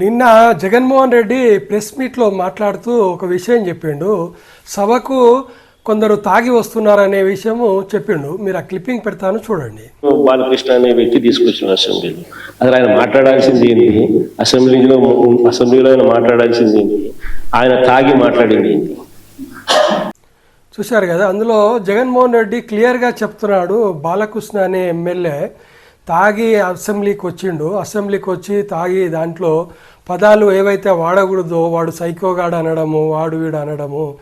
నిన్న జగన్మోహన్ రెడ్డి ప్రెస్ మీట్లో మాట్లాడుతూ ఒక విషయం చెప్పిండు. సభకు కొందరు తాగి వస్తున్నారనే విషయము చెప్పిండు. మీరు ఆ క్లిప్పింగ్ పెడతాను చూడండి. బాలకృష్ణ అనే వ్యక్తి తీసుకొచ్చిన అసెంబ్లీలో అసలు ఆయన మాట్లాడాల్సింది ఏంటి? అసెంబ్లీలో అసెంబ్లీలో ఆయన మాట్లాడాల్సింది ఏంటి? ఆయన తాగి మాట్లాడింది ఏంటి? చూశారు కదా అందులో జగన్మోహన్ రెడ్డి క్లియర్గా చెప్తున్నాడు బాలకృష్ణ అనే ఎమ్మెల్యే. తాగి అసెంబ్లీకి వచ్చిండు. అసెంబ్లీకి వచ్చి తాగి దాంట్లో పదాలు ఏవైతే వాడకూడదో వాడు సైకోగాడు అనడము వాడు వీడు అనడము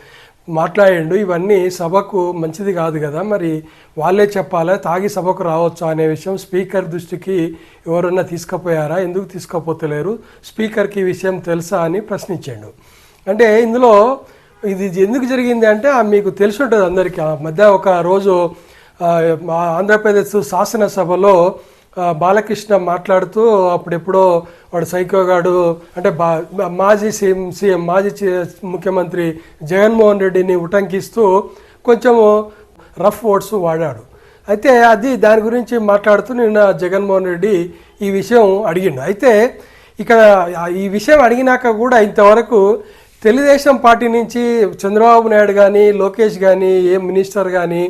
మాట్లాడిండు. ఇవన్నీ సభకు మంచిది కాదు కదా. మరి వాళ్ళే చెప్పాలా? తాగి సభకు రావచ్చా అనే విషయం స్పీకర్ దృష్టికి ఎవరన్నా తీసుకుపోయారా? ఎందుకు తీసుకుపోతలేరు? స్పీకర్కి ఈ విషయం తెలుసా అని ప్రశ్నించాడు. అంటే ఇందులో ఇది ఎందుకు జరిగింది అంటే మీకు తెలిసి ఉంటుంది అందరికీ. ఆ మధ్య ఒక రోజు ఆంధ్రప్రదేశ్ శాసనసభలో బాలకృష్ణ మాట్లాడుతూ అప్పుడెప్పుడో వాడు సైకోగాడు అంటే బా మాజీ సీఎం సీఎం మాజీ ముఖ్యమంత్రి జగన్మోహన్ రెడ్డిని ఉటంకిస్తూ కొంచెము రఫ్ వర్డ్స్ వాడాడు. అయితే అది దాని గురించి మాట్లాడుతూ నిన్న జగన్మోహన్ రెడ్డి ఈ విషయం అడిగిండు. అయితే ఇక్కడ ఈ విషయం అడిగినాక కూడా ఇంతవరకు తెలుగుదేశం పార్టీ నుంచి చంద్రబాబు నాయుడు కానీ లోకేష్ కానీ ఏ మినిస్టర్ కానీ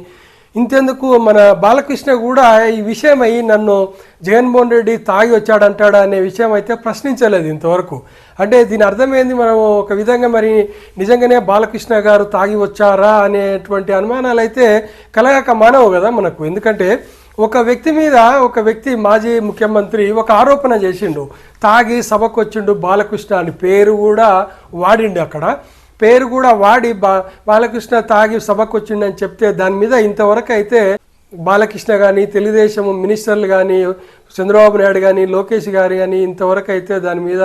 ఇంతెందుకు మన బాలకృష్ణ కూడా ఈ విషయమై నన్ను జగన్మోహన్ రెడ్డి తాగి వచ్చాడంటాడా అనే విషయం అయితే ప్రశ్నించలేదు ఇంతవరకు. అంటే దీని అర్థమైంది మనం ఒక విధంగా మరి నిజంగానే బాలకృష్ణ గారు తాగి వచ్చారా అనేటువంటి అనుమానాలు అయితే కలగక మానవు కదా మనకు. ఎందుకంటే ఒక వ్యక్తి మీద ఒక వ్యక్తి మాజీ ముఖ్యమంత్రి ఒక ఆరోపణ చేసిండు. తాగి సభకు వచ్చిండు బాలకృష్ణ అని పేరు కూడా వాడిండు అక్కడ. పేరు కూడా వాడి బా బాలకృష్ణ తాగి సభకు వచ్చిండని చెప్తే దాని మీద ఇంతవరకు అయితే బాలకృష్ణ కానీ తెలుగుదేశం మినిస్టర్లు కానీ చంద్రబాబు నాయుడు కానీ లోకేష్ గారు కానీ ఇంతవరకు అయితే దాని మీద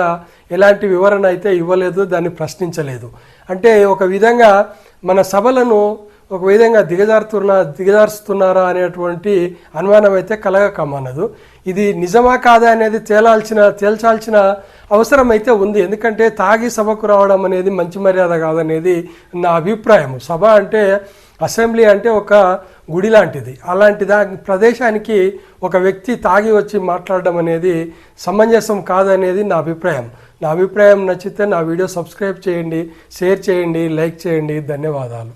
ఎలాంటి వివరణ అయితే ఇవ్వలేదు దాన్ని ప్రశ్నించలేదు. అంటే ఒక విధంగా మన సభలను ఒక విధంగా దిగజారుతున్న దిగజారుస్తున్నారా అనేటువంటి అనుమానం అయితే కలగకమానదు ఇది నిజమా కాదా అనేది తేలాల్సిన తేల్చాల్సిన అవసరం అయితే ఉంది. ఎందుకంటే తాగి సభకు రావడం అనేది మంచి మర్యాద కాదనేది నా అభిప్రాయం సభ అంటే అసెంబ్లీ అంటే ఒక గుడి లాంటిది. అలాంటి దా ప్రదేశానికి ఒక వ్యక్తి తాగి వచ్చి మాట్లాడడం అనేది సమంజసం కాదనేది నా అభిప్రాయం. నా అభిప్రాయం నచ్చితే నా వీడియో సబ్స్క్రైబ్ చేయండి షేర్ చేయండి లైక్ చేయండి. ధన్యవాదాలు.